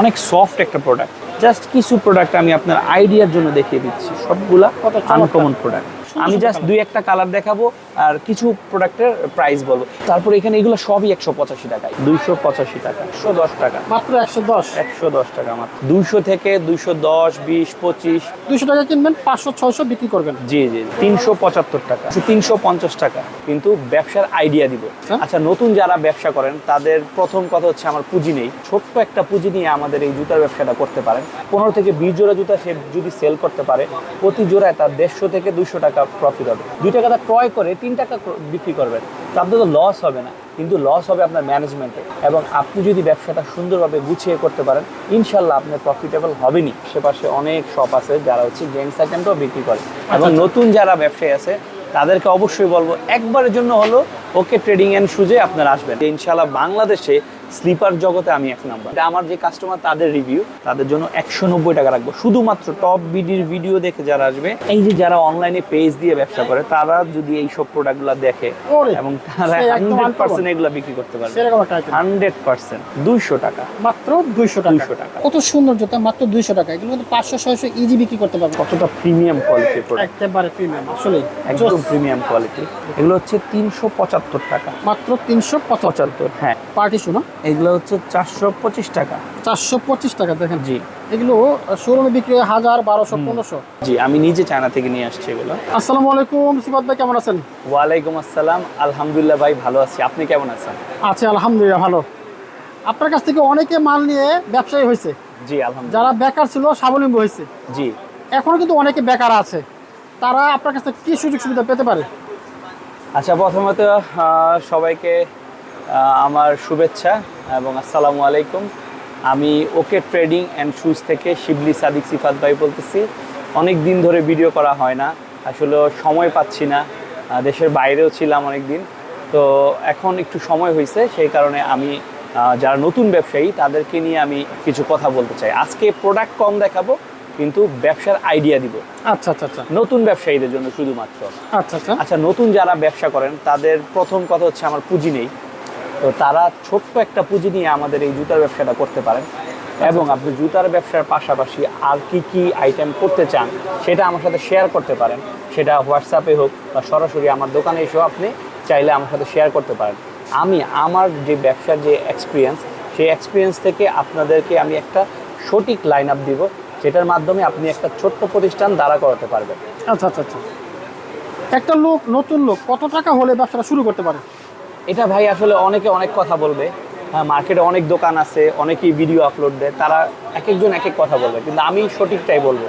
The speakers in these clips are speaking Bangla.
অনেক সফট একটা প্রোডাক্ট জাস্ট কিছু প্রোডাক্ট আমি আপনার আইডিয়ার জন্য দেখিয়ে দিচ্ছি। সবগুলা কত। আনকমন প্রোডাক্ট আমি জাস্ট দুই একটা কালার দেখাবো আর কিছু প্রোডাক্টের প্রাইস বলব। তারপর এখানে এগুলো সবই একশো পঁচাশি টাকা দুইশো পঁচাশি টাকা একশো দশ টাকা। মাত্র একশো দশ? একশো দশ টাকা আমার দুইশো থেকে দুইশো দশ বিশ পঁচিশ। দুইশো টাকা কিনবেন পাঁচশো ছয়শো বিক্রি করবেন। জি জি তিনশো পঁচাত্তর টাকা। তিনশো পঞ্চাশ টাকা। কিন্তু ব্যবসার আইডিয়া দিব। আচ্ছা। আচ্ছা নতুন যারা ব্যবসা করেন তাদের প্রথম কথা হচ্ছে আমার পুঁজি নেই। ছোট্ট একটা পুঁজি নিয়ে আমাদের এই জুতার ব্যবসাটা করতে পারেন। পনেরো থেকে বিশ জোড়া জুতা সে যদি সেল করতে পারে প্রতি জোড়ায় তার দেড়শো থেকে দুশো টাকা প্রফিট হবে। দুই টাকা তার ক্রয় করে তিন টাকা বিক্রি করবেন তো আপনার তো লস হবে না কিন্তু লস হবে আপনার ম্যানেজমেন্টে এবং আপনি যদি ব্যবসাটা সুন্দরভাবে গুছিয়ে করতে পারেন ইনশাল্লাহ আপনার প্রফিটেবল হবেনি আশেপাশে অনেক শপ আছে যারা হচ্ছে জেন্টস আইটেমটাও বিক্রি করে। এবং নতুন যারা ব্যবসায়ী আছে তাদেরকে অবশ্যই বলব একবারের জন্য হলো ওকে ট্রেডিং অ্যান্ড সুজে আপনারা আসবেন। ইনশাল্লাহ বাংলাদেশে স্লিপার জগতে আমি এক নাম্বার। এটা আমার যে কাস্টমার তাদের রিভিউ তাদের জন্য একশো নব্বই টাকা রাখব। শুধুমাত্র টপ বিডির ভিডিও দেখে যারা আসবে এই যে যারা অনলাইনে পেজ দিয়ে ব্যবসা করে তারা যদি এই সব প্রোডাক্টগুলো দেখে এবং তারা হান্ড্রেড পার্সেন্ট এগুলো বিক্রি করতে পারবে। হান্ড্রেড পার্সেন্ট দুইশো টাকা। মাত্র দুইশো 200 টাকা। কত সুন্দর জুতা মাত্র দুইশো টাকা। এগুলো কিন্তু পাঁচশো ছয়শো ইজি বিক্রি করতে পারবেন কতটা প্রিমিয়াম প্রোডাক্ট একেবারে প্রিমিয়াম আসলে একদম প্রিমিয়াম কোয়ালিটি এগুলো হচ্ছে তিনশো পঁচাত্তর টাকা। মাত্র তিনশো পঁচাত্তর। পঁচাত্তর হ্যাঁ। পার্টি শোনা এগুলো হচ্ছে চারশো পঁচিশ টাকা। চারশো পঁচিশ টাকা দেখেন। জি। এগুলো শোরুমে বিক্রি হাজার বারোশো পনেরোশো। জি আমি নিজে চায়না থেকে নিয়ে আসছি এগুলো। আসসালামু আলাইকুম সিফাত ভাই কেমন আছেন? ওয়ালাইকুম আসসালাম। আলহামদুলিল্লাহ ভাই ভালো আছি। আপনি কেমন আছেন? আছে আলহামদুলিল্লাহ ভালো। আপনার কাছ থেকে অনেকে মাল নিয়ে ব্যবসায়ী হয়েছে। জি আলহামদুলিল্লাহ। যারা বেকার ছিল স্বাবলম্বী হয়েছে। জি। এখনও কিন্তু অনেকে বেকার আছে। তারা আপনার কাছ থেকে কি সুযোগ সুবিধা পেতে পারে? আচ্ছা প্রথমত সবাইকে আমার শুভেচ্ছা এবং আসসালামু আলাইকুম। আমি ওকে ট্রেডিং অ্যান্ড শুজ থেকে শিবলি সাদিক সিফাত ভাই বলতেছি। অনেক দিন ধরে ভিডিও করা হয় না আসলে সময় পাচ্ছি না দেশের বাইরেও ছিলাম অনেক দিন তো এখন একটু সময় হয়েছে সেই কারণে আমি যারা নতুন ব্যবসায়ী তাদেরকে নিয়ে আমি কিছু কথা বলতে চাই। আজকে প্রোডাক্ট কম দেখাবো কিন্তু ব্যবসার আইডিয়া দিব। আচ্ছা আচ্ছা আচ্ছা। নতুন ব্যবসায়ীদের জন্য শুধুমাত্র। আচ্ছা আচ্ছা। আচ্ছা নতুন যারা ব্যবসা করেন তাদের প্রথম কথা হচ্ছে আমার পুঁজি নেই। তো তারা ছোট্ট একটা পুঁজি নিয়ে আমাদের এই জুতার ব্যবসাটা করতে পারেন। এবং আপনি জুতার ব্যবসার পাশাপাশি আর কি কি আইটেম করতে চান, সেটা আমার সাথে শেয়ার করতে পারেন। সেটা হোয়াটসঅ্যাপে হোক বা সরাসরি আমার দোকানে এসেও আপনি চাইলে আমার সাথে শেয়ার করতে পারেন। আমি আমার যে ব্যবসার যে এক্সপিরিয়েন্স সেই এক্সপিরিয়েন্স থেকে আপনাদেরকে আমি একটা সঠিক লাইন আপ দিব, যেটার মাধ্যমে আপনি একটা ছোট্ট প্রতিষ্ঠান দাঁড়া করাতে পারবেন। আচ্ছা আচ্ছা আচ্ছা। একটা লোক, নতুন লোক, কত টাকা হলে ব্যবসাটা শুরু করতে পারে? এটা ভাই আসলে অনেকে অনেক কথা বলবে। হ্যাঁ মার্কেটে অনেক দোকান আছে অনেকেই ভিডিও আপলোড দেয় তারা এক একজন এক এক কথা বলবে। কিন্তু আমি সঠিকটাই বলব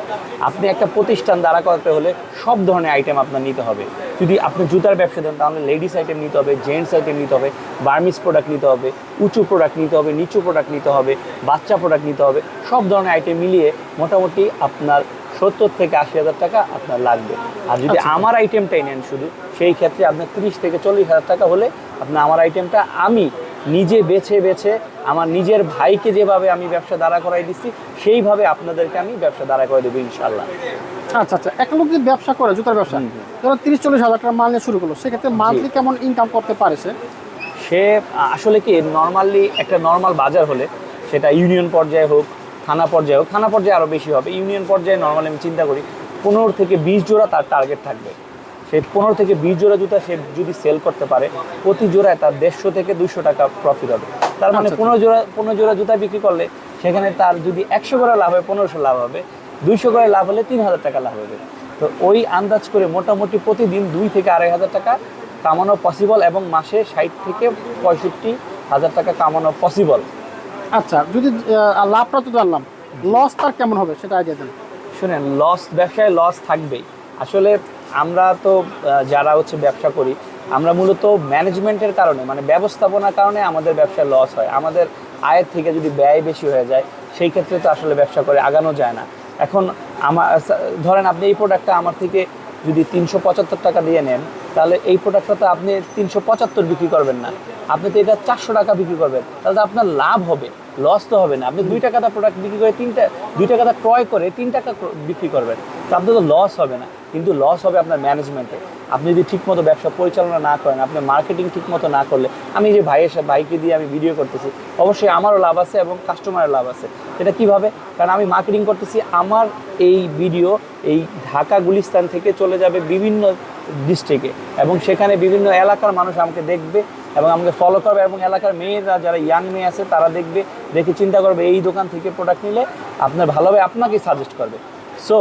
আপনি একটা প্রতিষ্ঠান দাঁড়া করাতে হলে সব ধরনের আইটেম আপনার নিতে হবে। যদি আপনি জুতার ব্যবসা দেন তাহলে লেডিস আইটেম নিতে হবে জেন্টস আইটেম নিতে হবে বার্মিস প্রোডাক্ট নিতে হবে উঁচু প্রোডাক্ট নিতে হবে নিচু প্রোডাক্ট নিতে হবে বাচ্চা প্রোডাক্ট নিতে হবে সব ধরনের আইটেম মিলিয়ে মোটামুটি আপনার সত্তর থেকে আশি হাজার টাকা আপনার লাগবে। আর যদি আচ্ছা। আমার আইটেমটাই নেন শুধু সেই ক্ষেত্রে আপনার তিরিশ থেকে চল্লিশ হাজার টাকা হলে আপনার আমার আইটেমটা আমি নিজে বেছে বেছে আমার নিজের ভাইকে যেভাবে আমি ব্যবসা দাঁড়া করাই দিচ্ছি সেইভাবে আপনাদেরকে আমি ব্যবসা দাঁড়া করে দেবো ইনশাল্লাহ আচ্ছা আচ্ছা। একটা লোক যদি ব্যবসা করে জুতার ব্যবসা। ধরো তিরিশ চল্লিশ হাজার টাকা মাল নিয়ে শুরু করল সেক্ষেত্রে মান্থলি কেমন ইনকাম করতে পারে সে? সে আসলে কি নর্মালি একটা নর্মাল বাজার হলে সেটা ইউনিয়ন পর্যায়ে হোক থানা পর্যায়ে হোক থানা পর্যায়ে আরও বেশি হবে। ইউনিয়ন পর্যায়ে নর্মালি আমি চিন্তা করি পনেরো থেকে বিশ জোড়া তার টার্গেট থাকবে। সে পনেরো থেকে বিশ জোড়া জুতা সে যদি সেল করতে পারে প্রতি জোড়ায় তার দেড়শো থেকে দুশো টাকা প্রফিট হবে। তার মানে আচ্ছা, পনেরো জোড়া পনেরো জোড়া জুতা বিক্রি করলে সেখানে তার যদি একশো করে লাভ হয় পনেরোশো লাভ হবে। দুইশো করে লাভ হলে তিন হাজার টাকা লাভ হবে। তো ওই আন্দাজ করে মোটামুটি প্রতিদিন দুই থেকে আড়াই হাজার টাকা কামানো পসিবল এবং মাসে ষাট থেকে পঁয়ষট্টি হাজার টাকা কামানো পসিবল আচ্ছা যদি লাভটা তো জানলাম। লস তার কেমন হবে সেটা আইডিয়া দেন। শুনেন লস ব্যবসায় লস থাকবেই। আসলে আমরা তো যারা হচ্ছে ব্যবসা করি, আমরা মূলত ম্যানেজমেন্টের কারণে মানে ব্যবস্থাপনার কারণে আমাদের ব্যবসায় লস হয়। আমাদের আয়ের থেকে যদি ব্যয় বেশি হয়ে যায়, সেই ক্ষেত্রে তো আসলে ব্যবসা করে আগানো যায় না। এখন আমার ধরেন আপনি এই প্রোডাক্টটা আমার থেকে যদি তিনশো পঁচাত্তর টাকা দিয়ে নেন, তাহলে এই প্রোডাক্টটা তো আপনি তিনশো পঁচাত্তর বিক্রি করবেন না। আপনি তো এটা চারশো টাকা বিক্রি করবেন, তাহলে তো আপনার লাভ হবে। লস তো হবে না। আপনি দুই টাকাটা প্রোডাক্ট বিক্রি করে তিনটা দুই টাকাটা ক্রয় করে তিন টাকা বিক্রি করবেন। তো আপনার তো লস হবে না। কিন্তু লস হবে আপনার ম্যানেজমেন্টে আপনি যদি ঠিকমতো ব্যবসা পরিচালনা না করেন আপনি মার্কেটিং ঠিকমতো না করলে, আমি যে ভাইয়ের সাথে ভাইকে দিয়ে আমি ভিডিও করতেছি, অবশ্যই আমারও লাভ আছে এবং কাস্টমারের লাভ আছে। এটা কীভাবে? কারণ আমি মার্কেটিং করতেছি, আমার এই ভিডিও এই ঢাকা গুলিস্তান থেকে চলে যাবে বিভিন্ন ডিস্ট্রিক্টে এবং সেখানে বিভিন্ন এলাকার মানুষ আমাকে দেখবে। এবং আমাকে ফলো করবে এবং এলাকার মেয়েরা যারা ইয়াং মেয়ে আছে তারা দেখবে দেখে চিন্তা করবে এই দোকান থেকে প্রোডাক্ট নিলে আপনার ভালোভাবে হবে আপনাকেই সাজেস্ট করবে। সো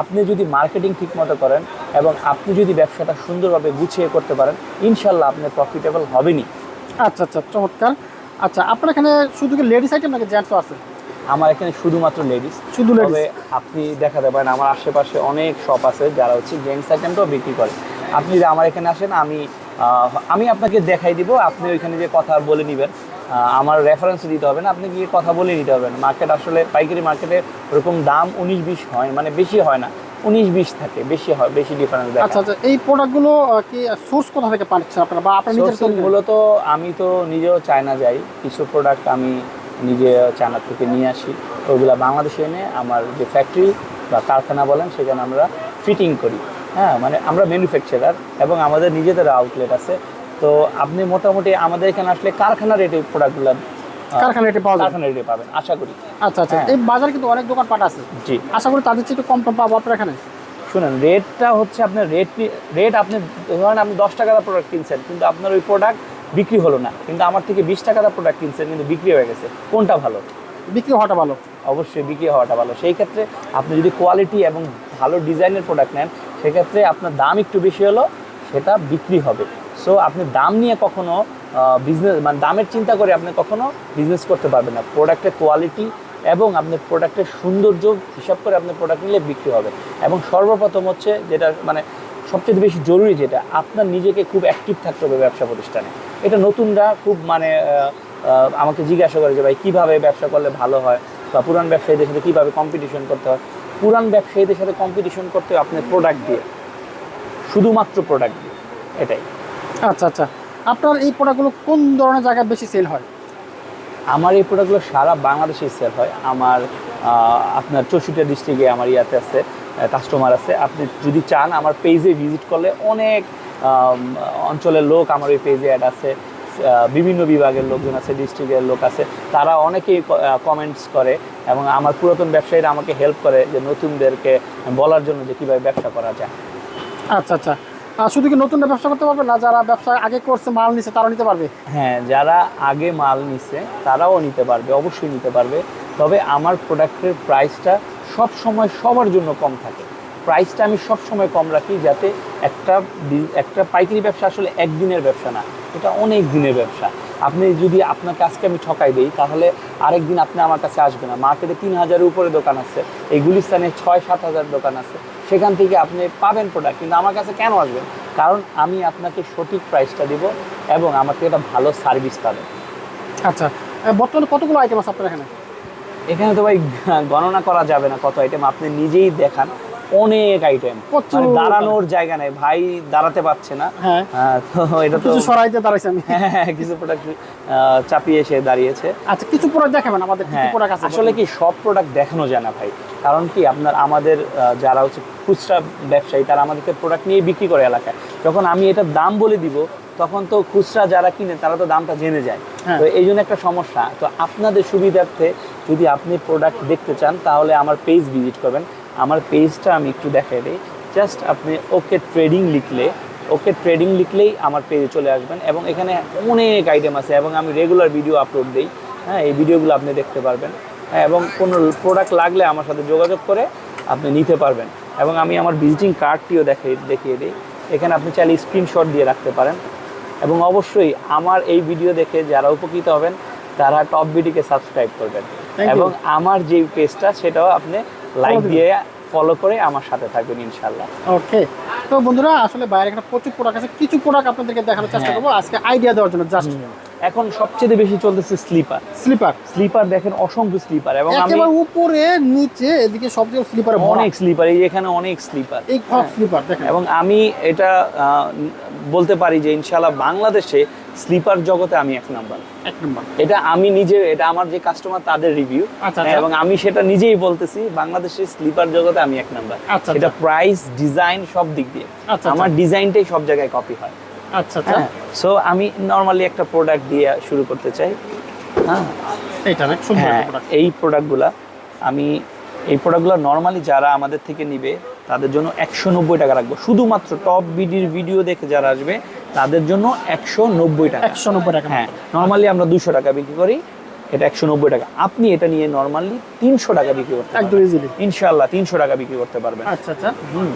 আপনি যদি মার্কেটিং ঠিকমতো করেন এবং আপনি যদি ব্যবসাটা সুন্দরভাবে গুছিয়ে করতে পারেন ইনশাল্লাহ আপনি প্রফিটেবল হবেনই। আচ্ছা আচ্ছা চমৎকার। আচ্ছা আপনার এখানে শুধু কি লেডিস আইটেম নাকি জেন্টসও আছে? আমার এখানে শুধুমাত্র লেডিস শুধু? তবে আপনি দেখাতে পারেন আমার আশেপাশে অনেক শপ আছে যারা হচ্ছে জেন্টস আইটেমটাও বিক্রি করে। আপনি যদি আমার এখানে আসেন আমি আমি আপনাকে দেখাই দিব আপনি ওইখানে যে কথা বলে নেবেন। আমার রেফারেন্স দিতে হবে না আপনি গিয়ে কথা বলে নিতে হবে। মার্কেট আসলে পাইকারি মার্কেটে ওরকম দাম উনিশ বিশ হয় মানে বেশি হয় না উনিশ বিশ থাকে বেশি হয় বেশি ডিফারেন্স দেখা। আচ্ছা আচ্ছা এই প্রোডাক্টগুলো কি সোর্স কোথা থেকে পাচ্ছেন আপনারা? বা আপনার নিজের মূলত আমি তো নিজেও চায়না যাই কিছু প্রোডাক্ট আমি নিজে চায়না থেকে নিয়ে আসি। ওইগুলো বাংলাদেশে এনে আমার যে ফ্যাক্টরি বা কারখানা বলেন সেখানে আমরা ফিটিং করি। হ্যাঁ মানে আমরা ম্যানুফ্যাকচারার এবং আমাদের নিজেদের আউটলেট আছে। তো আপনি মোটামুটি আমাদের এখানে আসলে কারখানা রেটে প্রোডাক্টগুলো কারখানা রেটে পাওয়া কারখানা রেটে পাবেন আশা করি। আচ্ছা আচ্ছা। হ্যাঁ। এই বাজার কিন্তু অনেক দোকানপাট আছে। জি। আশা করি তাদের চেয়ে একটু কম পাবো আপনার এখানে। শুনেন রেটটা হচ্ছে আপনার রেট রেট আপনি ধরেন আপনি দশ টাকার প্রোডাক্ট কিনছেন কিন্তু আপনার ওই প্রোডাক্ট বিক্রি হলো না। কিন্তু আমার থেকে বিশ টাকার প্রোডাক্ট কিনছেন কিন্তু বিক্রি হয়ে গেছে। কোনটা ভালো? বিক্রি হওয়াটা ভালো। অবশ্যই বিক্রি হওয়াটা ভালো। সেই ক্ষেত্রে আপনি যদি কোয়ালিটি এবং ভালো ডিজাইনের প্রোডাক্ট নেন সেক্ষেত্রে আপনার দাম একটু বেশি হলো, সেটা বিক্রি হবে। সো আপনি দাম নিয়ে কখনো বিজনেস মানে দামের চিন্তা করে আপনি কখনো বিজনেস করতে পারবেন না। প্রোডাক্টের কোয়ালিটি এবং আপনার প্রোডাক্টের সৌন্দর্য হিসাব করে আপনার প্রোডাক্ট নিলে বিক্রি হবে। এবং সর্বপ্রথম হচ্ছে যেটা মানে সবচেয়ে বেশি জরুরি যেটা, আপনার নিজেকে খুব অ্যাক্টিভ থাকতে হবে ব্যবসা প্রতিষ্ঠানে। এটা নতুনরা খুব মানে আমাকে জিজ্ঞাসা করে যে, ভাই, কীভাবে ব্যবসা করলে ভালো হয়? বা পুরান ব্যবসায়ীদের সাথে কীভাবে কম্পিটিশন করতে হয়? পুরান ব্যবসায়ীদের সাথে কম্পিটিশন করতে হয় আপনার প্রোডাক্ট দিয়ে। শুধুমাত্র প্রোডাক্ট দিয়ে এটাই। আচ্ছা আচ্ছা। আপনার এই প্রোডাক্টগুলো কোন ধরনের জায়গায় বেশি সেল হয়? আমার এই প্রোডাক্টগুলো সারা বাংলাদেশে সেল হয়। আমার আপনার চৌষট্টি ডিস্ট্রিক্টে আমার ইয়াতে আছে কাস্টমার আছে। আপনি যদি চান আমার পেজে ভিজিট করলে অনেক অঞ্চলের লোক আমার ওই পেজে অ্যাড আছে। বিভিন্ন বিভাগের লোকজন আছে ডিস্ট্রিক্টের লোক আছে তারা অনেকেই কমেন্টস করে এবং আমার পুরাতন ব্যবসায়ীরা আমাকে হেল্প করে যে নতুনদেরকে বলার জন্য যে কীভাবে ব্যবসা করা যায়। আচ্ছা আচ্ছা। শুধু কি নতুন ব্যবসা করতে পারবে না? যারা ব্যবসা আগে করছে মাল নিছে তারা নিতে পারবে? হ্যাঁ যারা আগে মাল নিছে তারাও নিতে পারবে অবশ্যই নিতে পারবে। তবে আমার প্রোডাক্টের প্রাইসটা সব সময় সবার জন্য কম থাকে। প্রাইসটা আমি সব সময় কম রাখি যাতে একটা একটা পাইকারি ব্যবসা আসলে একদিনের ব্যবসা না এটা অনেক দিনের ব্যবসা। আপনি যদি আপনাকে আজকে আমি ঠকাই দিই তাহলে আরেকদিন আপনি আমার কাছে আসবে না। মার্কেটে তিন হাজারের উপরে দোকান আছে এই গুলিস্তানে ছয় সাত হাজার দোকান আছে। সেখান থেকে আপনি পাবেন প্রোডাক্ট কিন্তু আমার কাছে কেন আসবেন কারণ আমি আপনাকে সঠিক প্রাইসটা দিব এবং আমাকে একটা ভালো সার্ভিস পাবেন। আচ্ছা বর্তমানে কতগুলো আইটেম আছে আপনার এখানে? এখানে তো ভাই গণনা করা যাবে না কত আইটেম আপনি নিজেই দেখান। অনেক আইটেম দাঁড়ানোর জায়গা নেই। ভাই দাঁড়াতে পারছে না। হ্যাঁ। হ্যাঁ, তো এটা তো কিছু সরাইতে দাঁড়াইছে আমি। হ্যাঁ হ্যাঁ, কিছু প্রোডাক্ট চাপিয়ে এসে দাঁড়িয়েছে। আচ্ছা কিছু প্রোডাক্ট দেখাবেন আমাদের কিছু প্রোডাক্ট আছে আসলে কি সব প্রোডাক্ট দেখানো যায় না ভাই? কারণ কি আপনার আমাদের যারা হচ্ছে খুচরা ব্যবসায়ী তারা আমাদেরকে প্রোডাক্ট নিয়ে বিক্রি করে এলাকায়। যখন আমি এটার দাম বলে দিব তখন তো খুচরা যারা কিনে তারা তো দামটা জেনে যায়। তো এই জন্য একটা সমস্যা। তো আপনাদের সুবিধার্থে যদি আপনি প্রোডাক্ট দেখতে চান তাহলে আমার পেজ ভিজিট করবেন। আমার পেজটা আমি একটু দেখাই দিই। জাস্ট আপনি ওকে ট্রেডিং লিখলে ওকে ট্রেডিং লিখলেই আমার পেজে চলে আসবেন এবং এখানে অনেক আইটেম আছে এবং আমি রেগুলার ভিডিও আপলোড দিই। হ্যাঁ এই ভিডিওগুলো আপনি দেখতে পারবেন। হ্যাঁ, এবং কোনো প্রোডাক্ট লাগলে আমার সাথে যোগাযোগ করে আপনি নিতে পারবেন। এবং আমি আমার ভিজিটিং কার্ডটিও দেখিয়ে দেখিয়ে দিই। এখানে আপনি চাইলে স্ক্রিনশট দিয়ে রাখতে পারেন। এবং অবশ্যই আমার এই ভিডিও দেখে যারা উপকৃত হবেন তারা টপ বিডিকে সাবস্ক্রাইব করবেন। এবং আমার যে পেজটা সেটাও আপনি লাইক দিয়ে ফলো করে আমার সাথে থাকবেন ইনশাল্লাহ ওকে তো বন্ধুরা আসলে বাইরে একটা প্রচুর প্রোডাক্ট আছে। কিছু প্রোডাক্ট আপনাদেরকে দেখানোর চেষ্টা হ্যাঁ। করব। আজকে আইডিয়া দেওয়ার জন্য জাস্ট এখন সবচেয়ে বেশি চলতেছে স্লিপার। স্লিপার। স্লিপার দেখেন অসংখ্য স্লিপার এবং আমি একেবারে উপরে নিচে এদিকে সব জায়গায় স্লিপারে অনেক স্লিপার এই এখানে অনেক স্লিপার। এই সব স্লিপার দেখেন। এবং আমি এটা বলতে পারি যে ইনশাল্লাহ বাংলাদেশে স্লিপার জগতে আমি এক নাম্বার। এক নম্বর। এটা আমি নিজে এটা আমার যে কাস্টমার তাদের রিভিউ আচ্ছা, আচ্ছা। এবং আমি সেটা নিজেই বলতেছি বাংলাদেশের স্লিপার জগতে আমি এক নাম্বার। আচ্ছা, এটা। প্রাইস ডিজাইন সব দিক দিয়ে। আমার ডিজাইনটাই সব জায়গায় কপি হয়। আচ্ছা আচ্ছা। হ্যাঁ সো আমি নর্মালি একটা প্রোডাক্ট দিয়ে শুরু করতে চাই। হ্যাঁ। না হ্যাঁ এই প্রোডাক্টগুলা আমি এই প্রোডাক্টগুলো নর্মালি যারা আমাদের থেকে নিবে তাদের জন্য একশো নব্বই টাকা রাখব। শুধুমাত্র টপ বিডির ভিডিও দেখে যারা আসবে তাদের জন্য একশো নব্বই টাকা। একশো নব্বই টাকা হ্যাঁ নর্মালি আমরা দুশো টাকা বিক্রি করি এটা একশো নব্বই টাকা। আপনি এটা নিয়ে নর্মালি তিনশো টাকা বিক্রি করতে একদম ইজিলি ইনশাল্লাহ তিনশো টাকা বিক্রি করতে পারবেন। আচ্ছা আচ্ছা। হুম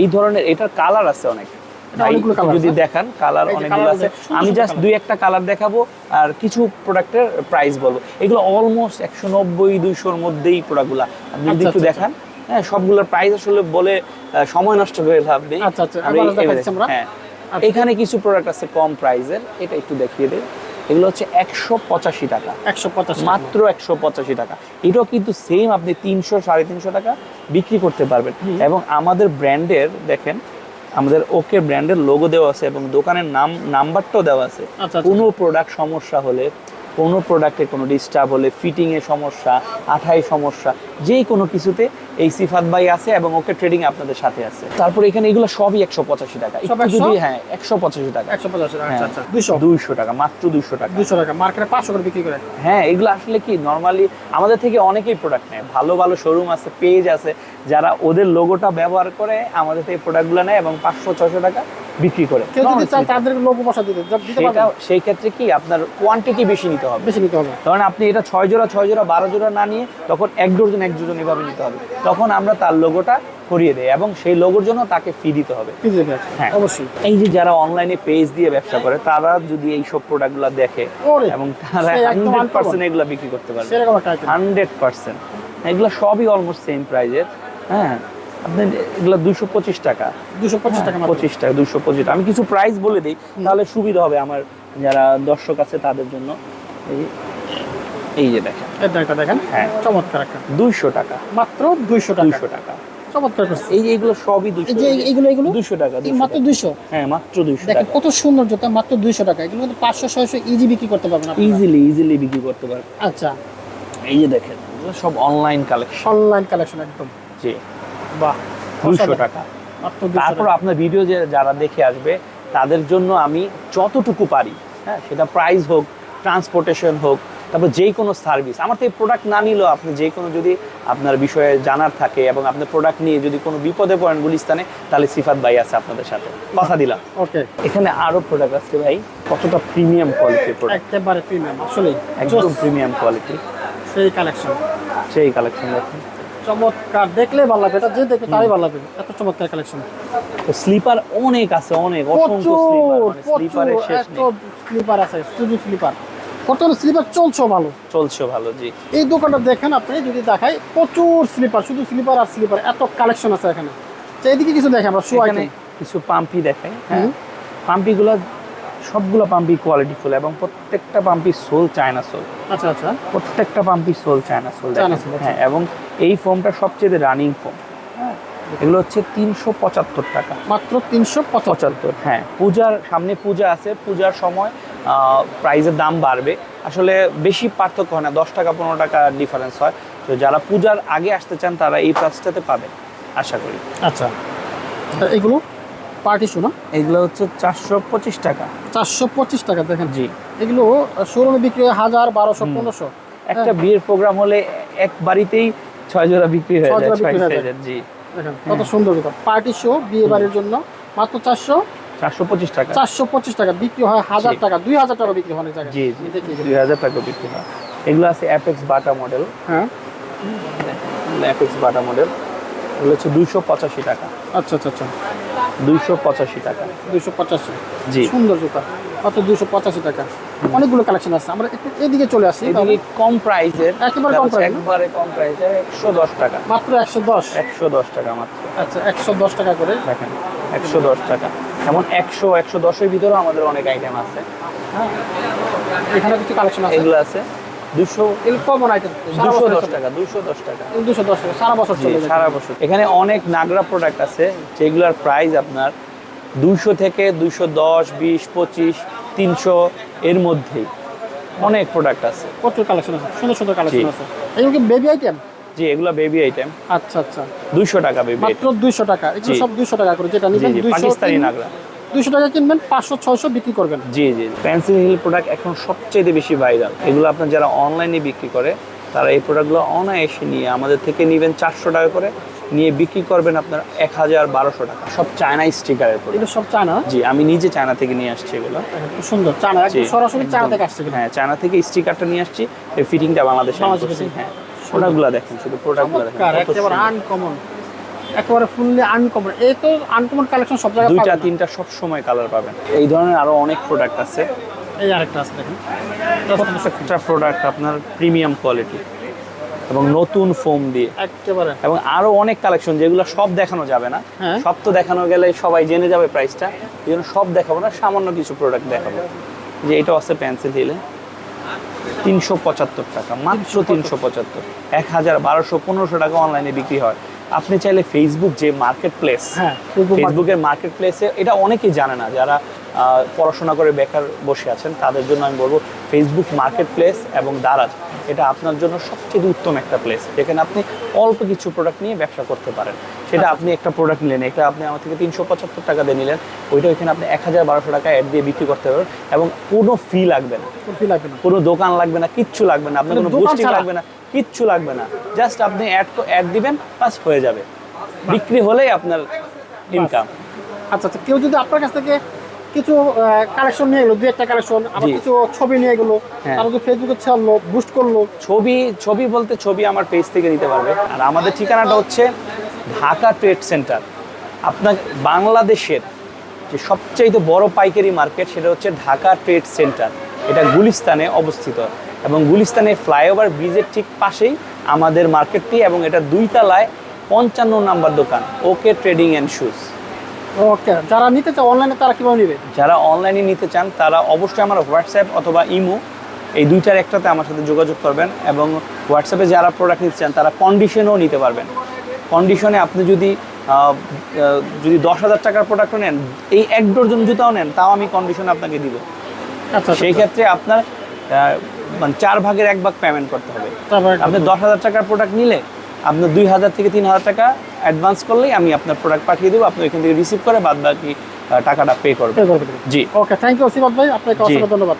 এই ধরনের এটার কালার আছে অনেক। যদি দেখান কালার অনেকগুলো আছে। আমি জাস্ট দুই একটা কালার দেখাবো আর কিছু প্রোডাক্টের প্রাইস বলব। এগুলো অলমোস্ট একশো নব্বই দুইশোর মধ্যেই প্রোডাক্টগুলো আপনি যদি আচ্ছা, একটু আচ্ছা, দেখান হ্যাঁ সবগুলোর প্রাইস আসলে বলে সময় নষ্ট করে লাভ নেই। আচ্ছা। হ্যাঁ। এখানে কিছু প্রোডাক্ট আছে কম প্রাইসের এটা একটু দেখিয়ে দেয় এগুলো হচ্ছে একশো পঁচাশি টাকা। একশো পঞ্চাশ মাত্র একশো পঁচাশি টাকা। এটাও কিন্তু সেম আপনি তিনশো সাড়ে তিনশো টাকা বিক্রি করতে পারবেন। এবং আমাদের ব্র্যান্ডের দেখেন আমাদের ওকে ব্র্যান্ডের লোগো দেওয়া আছে এবং দোকানের নাম নাম্বারটাও দেওয়া আছে আচ্ছা, আচ্ছা। কোনো প্রোডাক্ট সমস্যা হলে কোনো প্রোডাক্টে কোনো ডিস্টার্ব হলে ফিটিংয়ে সমস্যা আঠাই সমস্যা যেই কোনো কিছুতে এই সিফাত ভাই আছে এবং ওকে ট্রেডিং আপনাদের সাথে আছে। তারপর এখানে এগুলো সবই একশো পঁচাশি টাকা। সব একটু 100? যদি হ্যাঁ একশো পঁচাশি টাকা। একশো পঞ্চাশ আচ্ছা হ্যাঁ। আচ্ছা দুইশো। দুইশো টাকা মাত্র দুইশো টাকা। দুইশো টাকা মার্কেটে পাঁচশো করে বিক্রি করে হ্যাঁ এগুলো আসলে কি নর্মালি আমাদের থেকে অনেকেই প্রোডাক্ট নেয়। ভালো ভালো শোরুম আছে পেজ আছে যারা ওদের লোগোটা ব্যবহার করে আমাদের থেকে প্রোডাক্টগুলো নেয় এবং পাঁচশো ছশো টাকা বিক্রি করে। কেউ যদি চায় তাদের লোক বসা দিতে সেটা সেই ক্ষেত্রে কি আপনার কোয়ান্টিটি বেশি নিতে হবে। বেশি নিতে হবে। কারণ আপনি এটা ছয় জোড়া ছয় জোড়া বারো জোড়া না নিয়ে তখন এক ডজন এক ডজন এভাবে নিতে হবে। তখন আমরা তার লোগোটা করিয়ে দেয় এবং সেই লোগোর জন্য তাকে ফি দিতে হবে। হ্যাঁ। অবশ্যই। এই যে যারা অনলাইনে পেজ দিয়ে ব্যবসা করে তারা যদি এই সব প্রোডাক্টগুলো দেখে এবং তারা হান্ড্রেড পার্সেন্ট এগুলো বিক্রি করতে পারবে। আইটেম হান্ড্রেড পার্সেন্ট এগুলো সবই অলমোস্ট সেম প্রাইজের হ্যাঁ আপনি এগুলো দুশো পঁচিশ টাকা। দুশো পঁচিশ টাকা পঁচিশ টাকা দুশো পঁচিশ আমি কিছু প্রাইস বলে দিই তাহলে সুবিধা হবে আমার যারা দর্শক আছে তাদের জন্য। এই এই যে দেখেন। এটা দেখেন। হ্যাঁ। চমৎকার একটা। দুইশো টাকা। মাত্র দুইশো টাকা। দুইশো টাকা। চমৎকার এই যে এগুলো সবই দুইশো যে এগুলো টাকা এই 200 মাত্র দুইশো? হ্যাঁ মাত্র দুইশো দেখেন কত সুন্দর জুতা মাত্র দুইশো টাকা। এগুলো কিন্তু পাঁচশো ছয়শো ইজি বিক্রি করতে পারবেন ইজিলি ইজিলি বিক্রি করতে পারবে আচ্ছা। এই যে দেখেন সব অনলাইন কালেকশন অনলাইন কালেকশন একদম। জি। বাহ দুইশো টাকা। তারপর আপনার ভিডিও যে যারা দেখে আসবে তাদের জন্য আমি যতটুকু পারি হ্যাঁ সেটা প্রাইস হোক ট্রান্সপোর্টেশন হোক তারপর যে কোনো সার্ভিস আমার থেকে প্রোডাক্ট না নিলেও আপনি যে কোনো যদি আপনার বিষয়ে জানার থাকে এবং আপনার প্রোডাক্ট নিয়ে যদি কোনো বিপদে পড়েন গুলিস্তানে তাহলে সিফাত ভাই আছে আপনাদের সাথে। কথা দিলাম। ওকে এখানে আরও প্রোডাক্ট আছে ভাই কতটা প্রিমিয়াম কোয়ালিটির প্রোডাক্ট একেবারে প্রিমিয়াম আসলে একদম প্রিমিয়াম কোয়ালিটি সেই কালেকশন সেই কালেকশন দেখুন। চমৎকার দেখলে ভালো লাগবে এটা যে দেখবে তারই ভালো লাগবে এত চমৎকার কালেকশন তো স্লিপার অনেক আছে অনেক অসংখ্য স্লিপার মানে স্লিপারের শেষ নেই। স্লিপার আছে শুধু স্লিপার বর্তমানে স্লিপার চলছে ভালো। চলছে ভালো জি। এই দোকানটা দেখেন আপনি যদি দেখাই প্রচুর স্লিপার শুধু স্লিপার আর স্লিপার এত কালেকশন আছে এখানে। এইদিকে কিছু দেখে আমরা শু আইটেম কিছু পাম্পি দেখাই হ্যাঁ? পাম্পিগুলো সবগুলো পাম্পি কোয়ালিটিফুল এবং প্রত্যেকটা পাম্পি সোল চায়না সোল আচ্ছা আচ্ছা। প্রত্যেকটা পাম্পি সোল চায়না সোল সোল, আচ্ছা। হ্যাঁ এবং এই ফোমটা সবচেয়ে রানিং ফোম হ্যাঁ? এগুলো হচ্ছে তিনশো পঁচাত্তর টাকা। মাত্র তিনশো পঁচাত্তর হ্যাঁ। পূজার সামনে পূজা আছে পূজার সময় প্রাইজের দাম বাড়বে। আসলে বেশি পার্থক্য হয় না দশ টাকা পনেরো টাকা ডিফারেন্স হয়। তো যারা পূজার আগে আসতে চান তারা এই প্রাইসটাতে পাবেন আশা করি। আচ্ছা। এগুলো পার্টি শু না? এগুলো হচ্ছে চারশো পঁচিশ টাকা। চারশো পঁচিশ টাকা দেখেন। জি। এগুলো শোরুমে বিক্রি হয় হাজার বারোশো পনেরোশো। একটা বিয়ের প্রোগ্রাম হলে এক বাড়িতেই ছয় জোড়া বিক্রি হয়ে যায় হয়ে জি। কত সুন্দর জুতা পার্টি শো বিয়ে বাড়ির জন্য মাত্র চারশো চারশো পঁচিশ টাকা। চারশো পঁচিশ টাকা বিক্রি হয় হাজার টাকা দুই হাজার টাকা বিক্রি হয় জায়গায়। জি জি। দেখি দুই হাজার টাকা বিক্রি হয়। এগুলো আছে অ্যাপেক্স বাটা মডেল হ্যাঁ। অ্যাপেক্স বাটা মডেল এগুলো হচ্ছে দুইশো পঁচাশি টাকা। আচ্ছা আচ্ছা আচ্ছা। দুইশো পঁচাশি টাকা। দুইশো পঁচাশি। জি। সুন্দর জুতা। দুইশো পঁচাশি টাকা। অনেকগুলো কালেকশন আছে। আমরা একটু এদিকে চলে আসি। এদিকে কম প্রাইসের একেবারে কম না? একবারে কম প্রাইসের একশো দশ টাকা। মাত্র একশো দশ। একশো দশ টাকা মাত্র। আচ্ছা একশো দশ টাকা করে। দেখেন একশো দশ টাকা। এমন একশো একশো দশের ভিতরেও আমাদের অনেক আইটেম আছে। হ্যাঁ? এখানে কিছু কালেকশন আছে? এগুলো আছে। দুশো কমন আইটেম দুশো দশ টাকা দুশো দশ টাকা। দুশো দশ টাকা সারা বছর সারা বছর। এখানে অনেক নাগরা প্রোডাক্ট আছে যেগুলোর প্রাইস আপনার দুইশো থেকে দুইশো দশ বিশ পঁচিশ তিনশো এর মধ্যেই অনেক প্রোডাক্ট আছে। প্রচুর কালেকশন আছে সুন্দর সুন্দর কালেকশন আছে। এগুলো কি বেবি আইটেম জি এগুলো বেবি আইটেম আচ্ছা আচ্ছা। দুইশো টাকা বেবি মাত্র দুইশো টাকা। এগুলো সব দুইশো টাকা করে যেটা জি নিবেন জি দুইশো পাকিস্তানি নাগরা। দুইশো টাকা কিনবেন পাঁচশো ছয়শো বিক্রি করবেন। জি জি হিল প্রোডাক্ট এখন সবচেয়ে বেশি ভাইরাল এগুলো আপনার যারা অনলাইনে বিক্রি করে তারা এই প্রোডাক্টগুলো অনায়াসে নিয়ে আমাদের থেকে নেবেন চারশো টাকা করে নিয়ে বিক্রি করবেন আপনার এক হাজার বারোশো টাকা। সব চায়না স্টিকারের প্রোডাক্ট এগুলো সব চায়না জি আমি নিজে চায়না থেকে নিয়ে আসছি এগুলো। খুব সুন্দর চায়না সরাসরি চায়না। থেকে আসছে হ্যাঁ চায়না থেকে স্টিকারটা নিয়ে আসছি। এই ফিটিংটা বাংলাদেশে বাংলাদেশে হ্যাঁ। প্রোডাক্টগুলো দেখেন শুধু প্রোডাক্টগুলো দেখেন একেবারে আনকমন একেবারে ফুললি আনকমন এই তো আনকমন কালেকশন সব জায়গায় দুইটা তিনটা সব সময় কালার পাবেন। এই ধরনের আরও অনেক প্রোডাক্ট আছে। এই আরেকটা আছে দেখেন। প্রত্যেকটা প্রোডাক্ট আপনার প্রিমিয়াম কোয়ালিটি এবং নতুন ফোম দিয়ে। একেবারে। এবং আরও অনেক কালেকশন যেগুলো সব দেখানো যাবে না। হ্যাঁ। সব তো দেখানো গেলে সবাই জেনে যাবে প্রাইসটা এই জন্য সব দেখাবো না সামান্য কিছু প্রোডাক্ট দেখাবো। যে এটা আছে পেন্সিল হিলে তিনশো পঁচাত্তর টাকা মাত্র তিনশো পঁচাত্তর। এক হাজার বারোশো পনেরোশো টাকা অনলাইনে বিক্রি হয়। আপনি চাইলে ফেসবুক যে মার্কেট প্লেস হ্যাঁ, ফেসবুকের মার্কেট প্লেসে এটা অনেকেই জানে না যারা পড়াশোনা করে বেকার বসে আছেন তাদের জন্য আমি বলব ফেসবুক মার্কেট প্লেস এবং দারাজ এটা আপনার জন্য সবচেয়ে উত্তম একটা প্লেস যেখানে আপনি অল্প কিছু প্রোডাক্ট নিয়ে ব্যবসা করতে পারেন। সেটা আপনি একটা প্রোডাক্ট নিলেন এটা আপনি আমার থেকে তিনশো পঁচাত্তর টাকা দিয়ে নিলেন ওইটা ওইখানে আপনি এক হাজার বারোশো টাকা অ্যাড দিয়ে বিক্রি করতে পারবেন এবং কোনো ফি লাগবে না। কুলফি লাগবে না। কোনো দোকান লাগবে না কিচ্ছু লাগবে না আপনার কোনো বুস্টিং লাগবে না কিচ্ছু লাগবে না। জাস্ট আপনি অ্যাড অ্যাড দিবেন বাস হয়ে যাবে। বিক্রি হলেই আপনার ইনকাম আচ্ছা আচ্ছা কেউ যদি আপনার কাছ থেকে কিছু কালেকশন নিয়ে গেলো দু একটা কালেকশন আবার কিছু ছবি নিয়ে গেলো হ্যাঁ। তারা যদি ফেসবুকে ছাড়লো বুস্ট করল। ছবি ছবি বলতে ছবি আমার পেজ থেকে দিতে পারবে। আর আমাদের ঠিকানাটা হচ্ছে ঢাকা ট্রেড সেন্টার আপনার বাংলাদেশের যে সবচাইতে বড় পাইকারি মার্কেট সেটা হচ্ছে ঢাকা ট্রেড সেন্টার এটা গুলিস্তানে অবস্থিত। এবং গুলিস্তানে ফ্লাইওভার ব্রিজের ঠিক পাশেই আমাদের মার্কেটটি এবং এটা দুই তলায় পঞ্চান্ন নাম্বার দোকান okay trading and shoes okay যারা নিতে চায় অনলাইনে তারা কীভাবে নিবে? যারা অনলাইনে নিতে চান তারা অবশ্যই আমার হোয়াটসঅ্যাপ অথবা ইমো এই দুইটার একটাতে আমার সাথে যোগাযোগ করবেন এবং হোয়াটসঅ্যাপে যারা প্রোডাক্ট নিতে চান তারা কন্ডিশনেও নিতে পারবেন। কন্ডিশনে আপনি যদি যদি দশ হাজার টাকার প্রোডাক্টও নেন এই এক ডজন জুতাও নেন তাও আমি কন্ডিশনে আপনাকে দিব। আচ্ছা সেই ক্ষেত্রে আপনার মানে চার ভাগের এক ভাগ পেমেন্ট করতে হবে। আপনি দশ হাজার টাকার প্রোডাক্ট নিলে আপনার দুই হাজার থেকে তিন হাজার টাকা অ্যাডভান্স করলেই আমি আপনার প্রোডাক্ট পাঠিয়ে দেবো। আপনি ওইখান থেকে রিসিভ করে বাদ বাকি টাকাটা পে করবেন। জি। ওকে থ্যাংক ইউ সিবাদ ভাই। আপনাকে। অসংখ্য ধন্যবাদ।